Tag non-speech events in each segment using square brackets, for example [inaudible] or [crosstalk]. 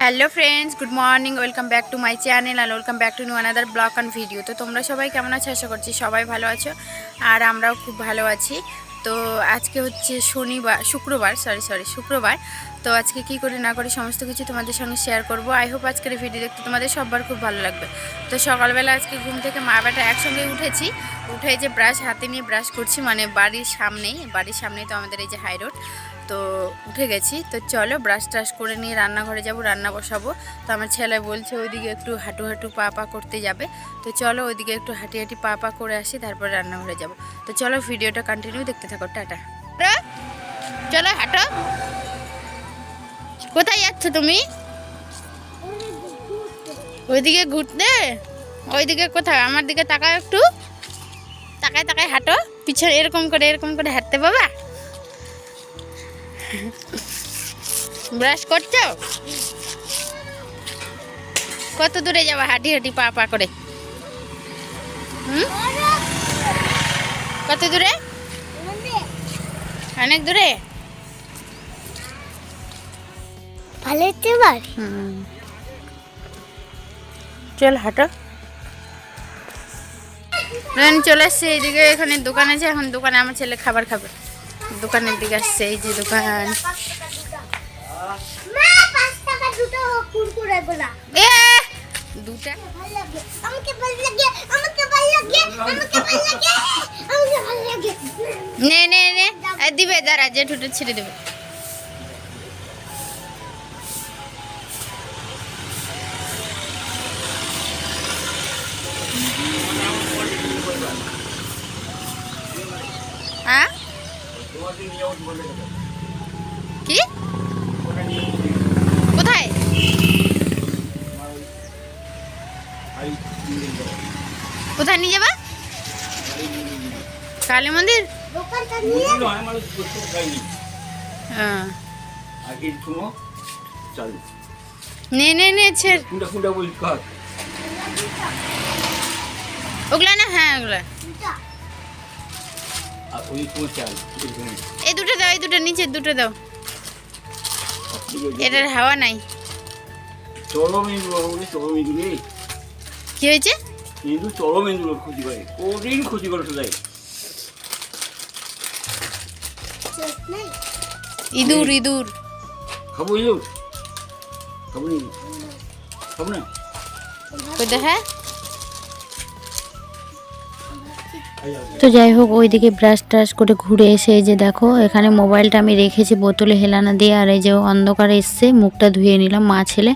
Hello friends good morning welcome back to my channel R welcome back to new another blog and video তো তোমরা সবাই কেমন আছো? আশা করছি সবাই ভালো আছো আর আমরাও খুব ভালো আছি। তো আজকে হচ্ছে শনিবার, শুক্রবার সরি সরি শুক্রবার। তো আজকে কি করি না করে সমস্ত কিছু তোমাদের সঙ্গে শেয়ার করব। আই হোপ আজকের ভিডিও দেখতে তোমাদের সববার খুব ভালো লাগবে। তো সকালবেলা আজকে ঘুম থেকে মা বেটা একসঙ্গে উঠেছি। উঠে যে ব্রাশ হাতে নিয়ে ব্রাশ করছি মানে বাড়ির সামনেই বাড়ির সামনেই তো আমাদের এই যে হাই রোড তো উঠে গেছি। তো চলো ব্রাশ ট্রাশ করে নিয়ে রান্নাঘরে যাব, রান্না বসাবো। তো আমার ছেলে বলছে ওইদিকে একটু হাঁটু হাঁটু পা পা করতে যাবে। তো চলো ওইদিকে একটু হাঁটি হাঁটি পা পা করে আসি, তারপর রান্নাঘরে যাব। তো চলো ভিডিওটা কন্টিনিউ দেখতে থাকো, টাটা। চলো হাঁটো। কোথায় যাচ্ছ তুমি? ওইদিকে ঘুরতে? ওইদিকে কোথায়? আমার দিকে তাকাও একটু। তাকায় তাকায় হাঁটো। পিছনে এরকম করে এরকম করে হাঁটতে বাবা ব্রাশ করছ? কত দূরে যাবা হাঁটি হাঁটি পা পা করে? হুম? কত দূরে? অনেক দূরে? চল হাঁটো। চলে আসছে এইদিকে এখানে দোকান আছে এখন দোকানে আমার ছেলে খাবার খাবে। দোকানের দিকে আসছে এই যে দোকান। দুটো নে নে নে। দিবে দাঁড়া যে ঠুটে ছিঁড়ে দেবে। কোথায় নিয়ে যাবা? কালী মন্দির? হ্যাঁ। নে নে ছেড়। ওগুলা হ্যাঁ ওগুলা। এই দুটো দাও এই দুটো নিচে দুটো দাও। এটার হাওয়া নাই। কি হয়েছে? মেন্দু চলো মেন্দু ক্ষতি করে কদিন ক্ষতি করে সদাই ইঁদুর ইঁদুর। খাব ইলো খাব নি খাব না? কই তো যাই হোক, ওইদিকে ব্রাশ ট্রাশ করে ঘুরে এসে এই যে দেখো, এখানে মোবাইলটা আমি রেখেছি বোতলে হেলানা দিয়ে, আর এই যে অন্ধকার এসছে, মুখটা ধুয়ে নিলাম, মা ছেলে।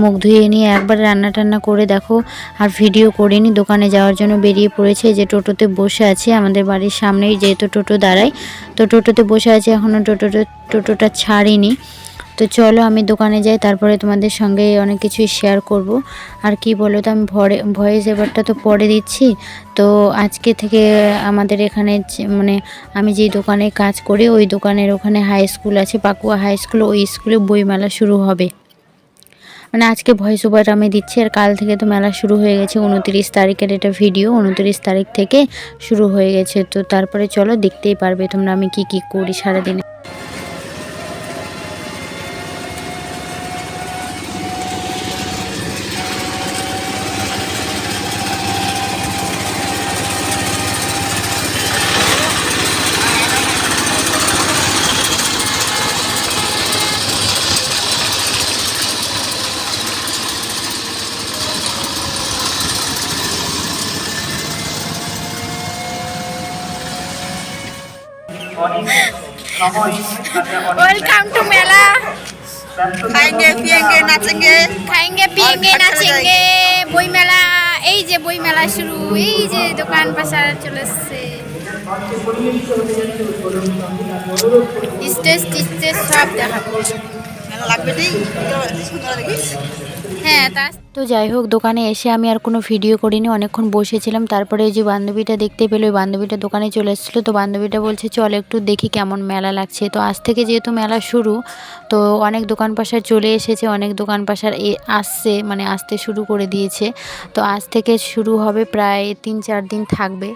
মুখ ধুয়ে নিয়ে একবার রান্না টান্না করে দেখো, আর ভিডিও করিনি, দোকানে যাওয়ার জন্য বেরিয়ে পড়েছে যে টোটোতে বসে আছে, আমাদের বাড়ির সামনেই যেহেতু টোটো দাঁড়ায়, তো টোটোতে বসে আছে এখনও টোটোটা টোটোটা ছাড়িনি। তো চলো আমি দোকানে যাই, তারপরে তোমাদের সঙ্গে অনেক কিছুই শেয়ার করব। আর কি বলো তো, আমি ভরে ভয়েস এবারটা তো পরে দিচ্ছি। তো আজকে থেকে আমাদের এখানে মানে আমি যেই দোকানে কাজ করি, ওই দোকানের ওখানে হাই স্কুল আছে, পাকুয়া হাই স্কুল ওই স্কুলে বইমেলা শুরু হবে। মানে আজকে ভয়েস ওভার আমি দিচ্ছি, আর কাল থেকে তো মেলা শুরু হয়ে গেছে, উনতিরিশ তারিখের এটা ভিডিও উনতিরিশ তারিখ থেকে শুরু হয়ে গেছে। তো তারপরে চলো দেখতেই পারবে তোমরা আমি কি কি করি সারাদিনে। ওয়েলকাম টু মেলা খাएंगे পিয়েंगे নাচেंगे খাएंगे পিয়েंगे নাচেंगे বই মেলা এই যে বই মেলা শুরু এই যে দোকান পাশার চলে এসছে। স্টেজ টিস্টেজ সব দেখাবো মেলা লাগবে সুন্দর দেখিস। হ্যাঁ তা তো যাই হোক দোকানে এসে আমি আর কোনো ভিডিও করিনি অনেকক্ষণ বসেছিলাম তারপরে ওই যে বান্ধবীটা দেখতে পেলো ওই বান্ধবীটা দোকানে চলে এসেছিলো তো বান্ধবীটা বলছে চল একটু দেখি কেমন মেলা লাগছে তো আজ থেকে যেহেতু মেলা শুরু তো অনেক দোকান পাশার চলে এসেছে অনেক দোকান পাশার এ আসছে মানে আসতে শুরু করে দিয়েছে তো আজ থেকে শুরু হবে প্রায় তিন চার দিন থাকবে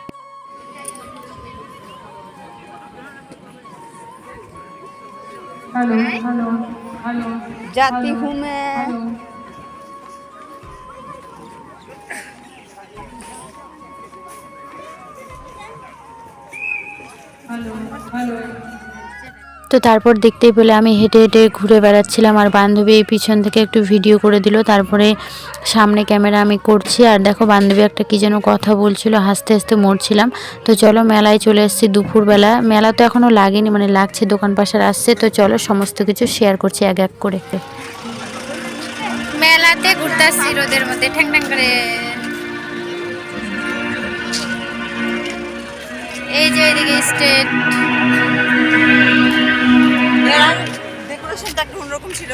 जाती हूँ मैं তারপর দেখতেই পেলে আমি হেঁটে হেঁটে ঘুরে বেড়াচ্ছিলাম আর বান্ধবী এই পিছন থেকে একটু ভিডিও করে দিল। তারপরে সামনে ক্যামেরা আমি করছি আর দেখো বান্ধবী একটা কী যেন কথা বলছিল, হাসতে হাসতে মরছিলাম। তো চলো মেলায় চলে এসেছি দুপুরবেলা। মেলা তো এখনও লাগেনি মানে লাগছে দোকান পাশার আসছে। তো চলো সমস্ত কিছু শেয়ার করছি এক এক করে। মেলাতে ঘুরতে আসছি রোদের মধ্যে, ঠ্যাং ঠ্যাং করে। এই যে এদিকে স্টেট ডেকোরেশনটা একটু অন্যরকম ছিল?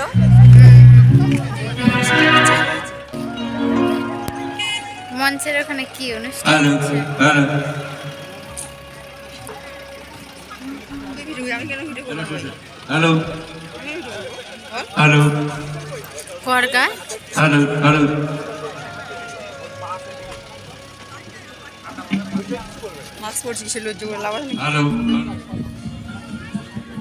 মঞ্চের ওখানে কি অনুষ্ঠান হ্যালো হচ্ছে? হ্যালো। ভিডিও আমি কেন ভিডিও করব হ্যালো। হ্যালো। করগা হ্যালো হ্যালো। মাস্ক পরছি সে লজ্জ করে লাভ আছে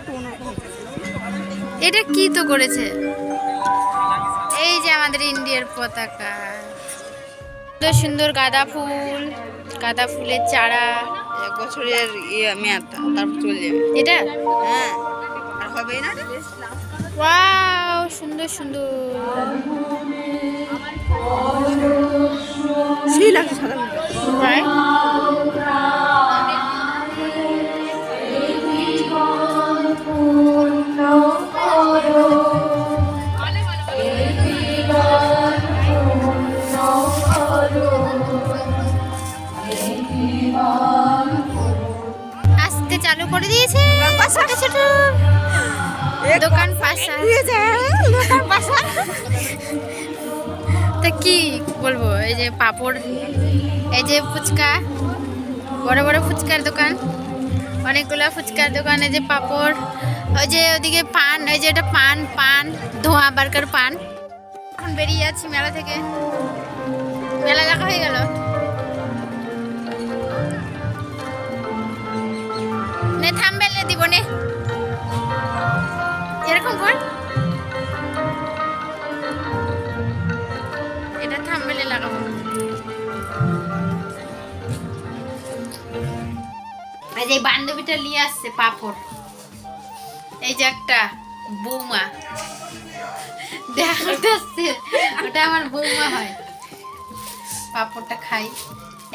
একটু অন্যরকম এটা কি তো করেছে? এই যে আমাদের ইন্ডিয়ার পতাকা। সুন্দর সুন্দর গাঁদা ফুল গাঁদা ফুলের চারা। এক বছরের ইয়ে মেয়াদটা তারপর চলে যাবে। এটা? হ্যাঁ আর হবেই না? ওয়াও সুন্দর সুন্দর। সেই সাদা করে দিয়েছে। ছোট ছোট দোকান পাশা। [gasps] দোকান পাশা। তা কি বলব এই যে পাপড় এই যে ফুচকা বড় বড় ফুচকার দোকান অনেকগুলো ফুচকার দোকান এই যে পাপড় ওই যে ওদিকে পান ওই যে এটা পান পান ধোঁয়া বার্কার পান। এখন বেরিয়ে যাচ্ছি মেলা থেকে। মেলা দেখা হয়ে গেল। নে দিব নে। এরকম কর। এটা থামবেলে লাগাবো। এই যে বান্ধবীটা নিয়ে আসছে পাপড়। এই যে একটা বৌমা। দেখা করতে আসছে ওটা আমার বৌমা হয়। পাপড়টা খাই।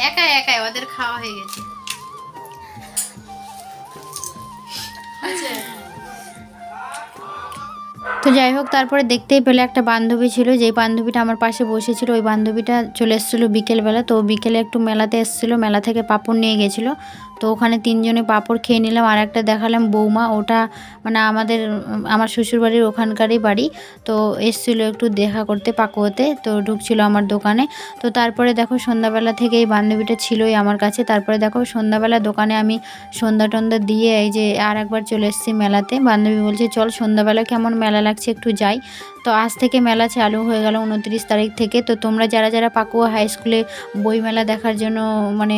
একাই একাই, ওদের খাওয়া হয়ে গেছে। তো যাই হোক, তারপরে দেখতেই পেলে একটা বান্ধবী ছিল, যেই বান্ধবীটা আমার পাশে বসেছিল, ওই বান্ধবীটা চলে এসেছিল বিকেলবেলা। তো বিকেলে একটু মেলাতে এসেছিল, মেলা থেকে পাপড় নিয়ে গেছিল। তো ওখানে তিনজনে পাপড় খেয়ে নিলাম আর একটা দেখালাম বৌমা, ওটা মানে আমাদের, আমার শ্বশুরবাড়ির ওখানকারই বাড়ি, তো এসেছিল একটু দেখা করতে পাকুয়াতে তো ঢুকছিল আমার দোকানে। তো তারপরে দেখো সন্ধ্যাবেলা থেকে এই বান্ধবীটা ছিলই আমার কাছে, তারপরে দেখো সন্ধ্যাবেলা দোকানে আমি সন্ধ্যা টন্ধা দিয়ে এই যে আর একবার চলে এসেছি মেলাতে, বান্ধবী বলছে, চল সন্ধ্যাবেলা কেমন মেলা লাগছে একটু যাই। তো আজ থেকে মেলা চালু হয়ে গেল উনত্রিশ তারিখ থেকে। তো তোমরা যারা যারা পাকুয়া হাই স্কুলে বই মেলা দেখার জন্য মানে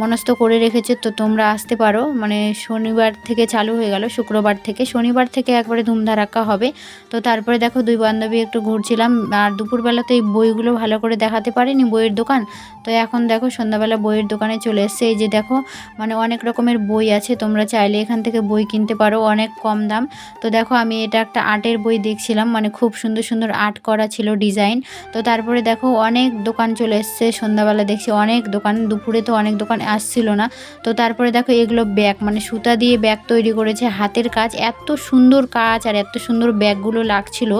মনস্থ করে রেখেছো, তো তোমরা আসতে পারো। মানে শনিবার থেকে চালু হয়ে গেল, শুক্রবার থেকে। শনিবার থেকে একবারে ধুমধারাক্কা হবে। তো তারপরে দেখো দুই বান্ধবী একটু ঘুরছিলাম। আর দুপুরবেলা তো এই বইগুলো ভালো করে দেখাতে পারিনি বইয়ের দোকান। তো এখন দেখো সন্ধ্যাবেলা বইয়ের দোকানে চলে এসছে। এই যে দেখো মানে অনেক রকমের বই আছে। তোমরা চাইলে এখান থেকে বই কিনতে পারো, অনেক কম দাম। তো দেখো আমি এটা একটা আর্টের বই দেখছিলাম। মানে খুব সুন্দর সুন্দর আর্ট করা ছিল ডিজাইন তো তারপরে দেখো অনেক দোকান চলে এসছে, সন্ধ্যাবেলা দেখছি অনেক দোকান, দুপুরে তো অনেক দোকান আসছিল না। তো তারপরে দেখো এগুলো ব্যাগ মানে সুতা দিয়ে ব্যাগ তৈরি করেছে হাতের কাজ। এত সুন্দর কাজ আর এত সুন্দর ব্যাগগুলো লাগছিল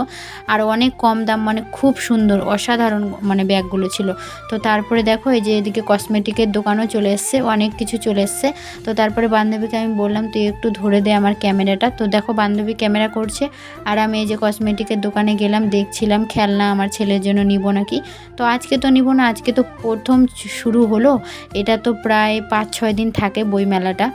আর অনেক কম দাম মানে খুব সুন্দর, অসাধারণ মানে ব্যাগগুলো ছিল। তো তারপরে দেখো এই যে এদিকে কসমেটিকের দোকানও চলে এসছে, অনেক কিছু চলে এসছে। তো তারপরে বান্ধবীকে আমি বললাম, তুই একটু ধরে দে আমার ক্যামেরাটা। তো দেখো বান্ধবী ক্যামেরা করছে আর আমি এই যে কসমেটিকের দোকানে গেলাম, দেখছিলাম খেলনা আমার ছেলের জন্য নিব নাকি। তো আজকে তো নিব না, আজকে তো প্রথম শুরু হলো। এটা তো প্রায় পাঁচ ছয় দিন থাকে বই মেলাটা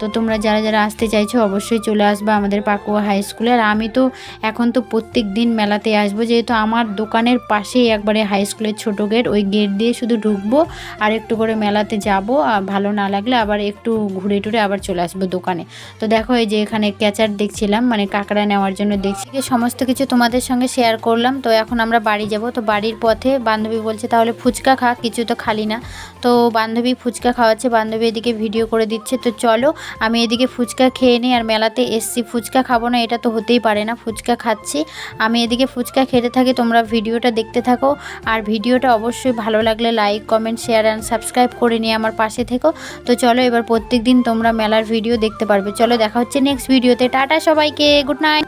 তো তোমরা যারা যারা আসতে চাইছো অবশ্যই চলে আসবে আমাদের পাকুয়া হাই স্কুলে। আর আমি তো এখন তো প্রত্যেক দিন মেলাতে আসব, যেহেতু আমার দোকানের পাশেই একবারে হাই স্কুলের ছোটো গেট, ওই গেট দিয়ে শুধু ঢুকবো আর একটু করে মেলাতে যাব। আর ভালো না লাগলে আবার একটু ঘুরে টুরে আবার চলে আসব দোকানে। তো দেখো এই যে এখানে ক্যাচার দেখছিলাম মানে কাঁকড়া নেওয়ার জন্য দেখছি। সমস্ত কিছু তোমাদের সঙ্গে শেয়ার করলাম। তো এখন আমরা বাড়ি যাব। তো বাড়ির পথে বান্ধবী বলছে, তাহলে ফুচকা খা, কিছু তো খালি না। তো বান্ধবী ফুচকা খাওয়াচ্ছে, বান্ধবী এদিকে ভিডিও করে দিচ্ছে। তো চলো আমি এদিকে ফুচকা খেয়ে নিই আর মেলাতে এসছি। ফুচকা খাব না, এটা তো হতেই পারে না। ফুচকা খাচ্ছি। আমি এদিকে ফুচকা খেতে থাকি, তোমরা ভিডিওটা দেখতে থাকো। আর ভিডিওটা অবশ্যই ভালো লাগলে like comment share and subscribe করে নিয়ে আমার পাশে থেকো। তো চলো এবার প্রত্যেক দিন তোমরা মেলার ভিডিও দেখতে পারবে। চলো দেখা হচ্ছে নেক্সট ভিডিওতে টাটা সবাইকে। Good night